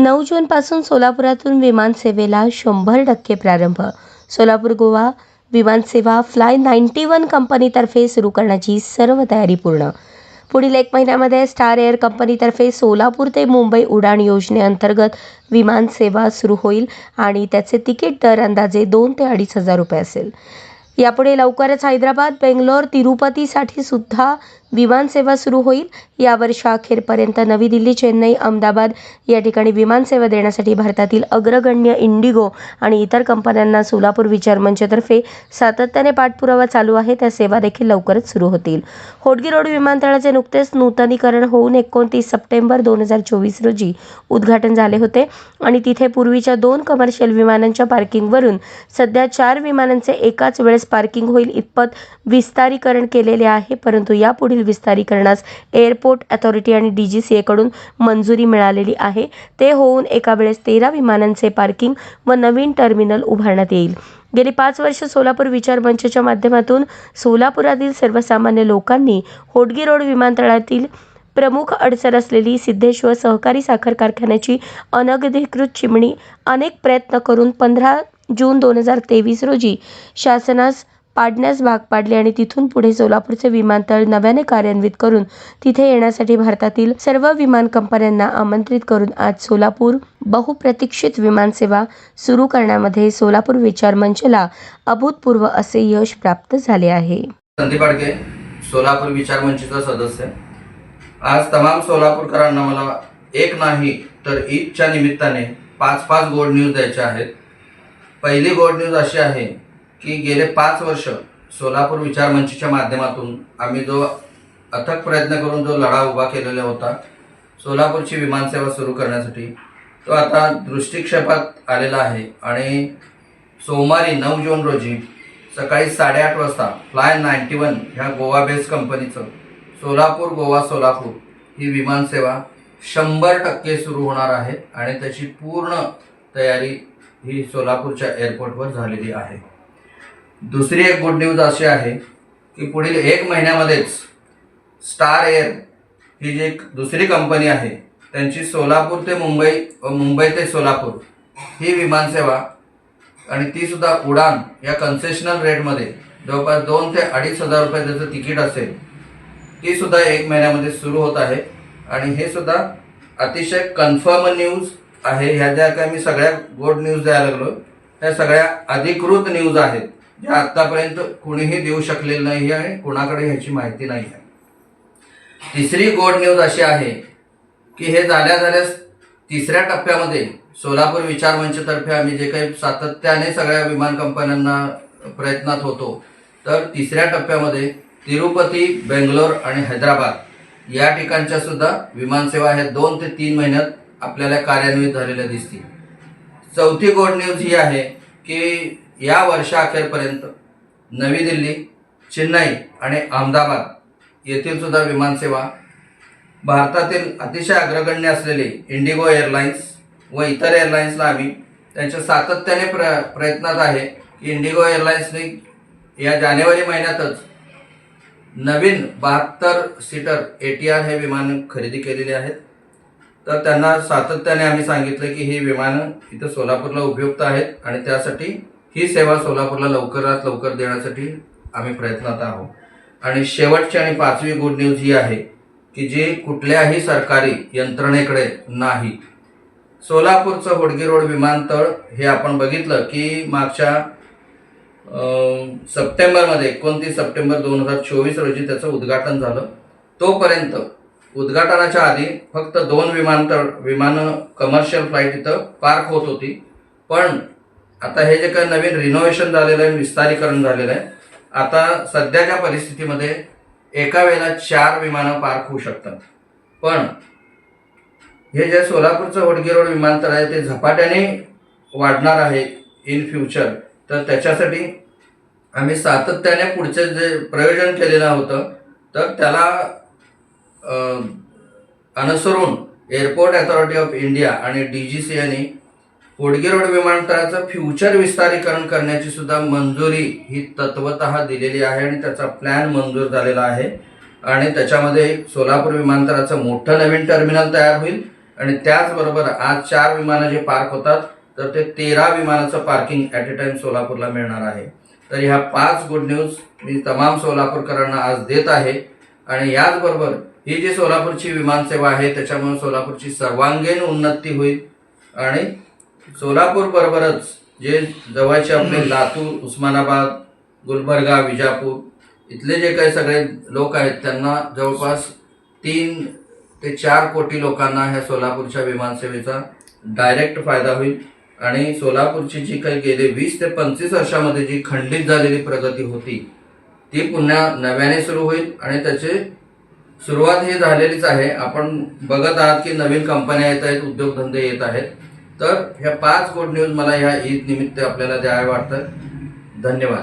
नऊ जूनपासून सोलापुरातून विमानसेवेला शंभर टक्के प्रारंभ. सोलापूर गोवा विमानसेवा फ्लाय नाईन्टी वन कंपनीतर्फे सुरू करण्याची सर्व तयारी पूर्ण. पुढील एक महिन्यामध्ये स्टार एअर कंपनीतर्फे सोलापूर ते मुंबई उडाण योजनेअंतर्गत विमानसेवा सुरू होईल आणि त्याचे तिकीट दर अंदाजे दोन ते अडीच हजार रुपये असेल. यापुढे लवकरच हैदराबाद बेंगलोर तिरुपतीसाठी सुद्धा विमानसेवा सुरू होईल. या वर्षाअखेरपर्यंत नवी दिल्ली चेन्नई अहमदाबाद या ठिकाणी विमानसेवा देण्यासाठी भारतातील अग्रगण्य इंडिगो आणि इतर कंपन्यांना सोलापूर विचार मंचतर्फे सातत्याने पाठपुरावा चालू आहे. त्या सेवा देखील लवकरच सुरू होतील. होडगी रोड विमानतळाचे नुकतेच नूतनीकरण होऊन एकोणतीस सप्टेंबर दोन हजार चोवीस रोजी उद्घाटन झाले होते आणि तिथे पूर्वीच्या दोन कमर्शियल विमानांच्या पार्किंगवरून सध्या चार विमानांचे एकाच वेळेस पार्किंग होईल. इतपत विस्तारीकरण केलेले आहे परंतु यापुढील विस्तारीकरणास एअरपोर्ट अथॉरिटी आणि डी जी सी एकडून मंजुरी मिळालेली आहे. ते होऊन एका वेळेस तेरा विमानांचे पार्किंग व नवीन टर्मिनल उभारण्यात येईल. गेली पाच वर्ष सोलापूर विचार मंचच्या माध्यमातून सोलापुरातील सर्वसामान्य लोकांनी होटगी रोड विमानतळातील प्रमुख अडचण असलेली सिद्धेश्वर सहकारी साखर कारखान्याची अनधिकृत चिमणी अनेक प्रयत्न करून पंधरा जून दोन हजार तेवीस रोजी शासनास पाडण्यास भाग पाडले आणि तिथून पुढे सोलापूरचे विमानतळ नव्याने कार्यान्वित करून तिथे येण्यासाठी भारतातील सर्व विमान कंपन्यांना आमंत्रित करून आज सोलापूर बहुप्रतीक्षित विमानसेवा सुरू करण्यामध्ये सोलापूर विचार मंचला अभूतपूर्व असे यश प्राप्त झाले आहे. संदीप अडके सोलापूर विचार मंचचा सदस्य. आज तमाम सोलापूरकरांना मला एक नाही तर ईदच्या निमित्ताने पाच पाच गोड न्यूज द्यायच्या आहेत. पहिली गोड न्यूज अशी आहे की गेले पाच वर्ष सोलापूर विचार मंचच्या माध्यमातून आम्ही जो अथक प्रयत्न करून जो लढा उभा केलेला होता सोलापूरची विमानसेवा सुरू करण्यासाठी तो आता दृष्टिक्षेपात आलेला आहे. आणि सोमवारी नऊ जून रोजी सकाळी साडेआठ वाजता फ्लाय नाईन्टी वन ह्या गोवा बेस्ड कंपनीचं सोलापूर गोवा सोलापूर ही विमानसेवा शंभर टक्के सुरू होणार आहे आणि त्याची पूर्ण तयारी ही सोलापूरच्या एअरपोर्टवर झालेली आहे. दुसरी एक गुड न्यूज अशी आहे की पुढील एक महिन्यामध्येच स्टार एअर ही जी एक दुसरी कंपनी आहे त्यांची सोलापूर ते मुंबई व मुंबई ते सोलापूर ही विमानसेवा आणि ती सुद्धा उडान या कन्सेशनल रेटमध्ये जवळपास दोन ते अडीच हजार रुपये त्याचं तिकीट असेल ती सुद्धा एक महिन्यामध्ये सुरू होत आहे. आणि हे सुद्धा अतिशय कन्फर्म न्यूज आहे. ह्या ज्या काय मी सगळ्या गुड न्यूज द्यायला लागलो ह्या सगळ्या अधिकृत न्यूज आहेत. जे आतापर्यंत कुणीही देऊ शकलेलं नाही आहे कुणाकडे ह्याची माहिती नाही आहे. तिसरी गोड न्यूज अशी आहे की हे झाल्या झाल्यास तिसऱ्या टप्प्यामध्ये सोलापूर विचार मंचतर्फे आम्ही जे काही सातत्याने सगळ्या विमान कंपन्यांना प्रयत्नात होतो तर तिसऱ्या टप्प्यामध्ये तिरुपती बेंगलोर आणि हैदराबाद या ठिकाणच्या सुद्धा विमानसेवा ह्या दोन ते तीन महिन्यात आपल्याला कार्यान्वित झालेल्या दिसतील. चौथी गोड न्यूज ही आहे की या वर्षाअखेरपर्यंत नवी दिल्ली चेन्नई आणि अहमदाबाद येथील सुद्धा विमानसेवा भारतातील अतिशय अग्रगण्य असलेले इंडिगो एअरलाइन्स व इतर एअरलाइन्सला आम्ही त्यांच्या सातत्याने प्र प्रयत्नात आहे की इंडिगो एअरलाइन्सने या जानेवारी महिन्यातच नवीन बहात्तर सीटर ए टी आर हे विमान खरेदी केलेले आहेत. तर त्यांना सातत्याने आम्ही सांगितलं की ही विमानं इथं सोलापूरला उपयुक्त आहेत आणि त्यासाठी ही सेवा सोलापूरला लवकरात लवकर देण्यासाठी आम्ही प्रयत्नात आहोत. आणि शेवटची आणि पाचवी गुड न्यूज ही आहे की जी कुठल्याही सरकारी यंत्रणेकडे नाही. सोलापूरचं होडगी रोड विमानतळ हे आपण बघितलं की मागच्या सप्टेंबरमध्ये एकोणतीस सप्टेंबर दोन हजार चोवीस रोजी त्याचं उद्घाटन झालं. तोपर्यंत उद्घाटनाच्या आधी फक्त दोन विमानतळ विमानं कमर्शियल फ्लाईट इथं पार्क होत होती. पण आता हे जे काही नवीन रिनोव्हेशन झालेलं आहे विस्तारीकरण झालेलं आहे आता सध्याच्या परिस्थितीमध्ये एका वेळेला चार विमानं पार्क होऊ शकतात. पण हे जे सोलापूरचं होडगी रोड विमानतळ आहे ते झपाट्याने वाढणार आहे इन फ्युचर तर त्याच्यासाठी आम्ही सातत्याने पुढचे जे प्रयोजन केलेलं होतं तर त्याला अनुसरून एअरपोर्ट अथॉरिटी ऑफ इंडिया आणि डी जी सी यांनी होडगी रोड विमानतळाचं फ्युचर विस्तारीकरण करण्याची सुद्धा मंजुरी ही तत्वत दिलेली आहे आणि त्याचा प्लॅन मंजूर झालेला आहे. आणि त्याच्यामध्ये सोलापूर विमानतळाचं मोठं नवीन टर्मिनल तयार होईल. आणि त्याचबरोबर आज चार विमानं जे पार्क होतात तर ते तेरा विमानाचं पार्किंग ॲट ए टाइम सोलापूरला मिळणार आहे. तर ह्या पाच गुड न्यूज मी तमाम सोलापूरकरांना आज देत आहे. आणि याचबरोबर ही जी सोलापूरची विमानसेवा आहे त्याच्यामुळे सोलापूरची सर्वांगीण उन्नती होईल. आणि सोलापूर बरोबरच जे जवळचे आपले लातूर उस्मानाबाद गुलबर्गा विजापूर इथले जे काही सगळे लोक आहेत त्यांना जवळपास तीन ते चार कोटी लोकांना ह्या सोलापूरच्या विमानसेवेचा डायरेक्ट फायदा होईल. आणि सोलापूरची जी काही गेले वीस ते पंचवीस वर्षामध्ये जी खंडित झालेली प्रगती होती ती पुन्हा नव्याने सुरू होईल. आणि त्याचे सुरुवात ही झालेलीच आहे. आपण बघत आहात की नवीन कंपन्या येत आहेत उद्योगधंदे येत आहेत. तर ह्या पाच गुड न्यूज मला ह्या ईद निमित्त आपल्याला द्याव्या वाटतं. धन्यवाद.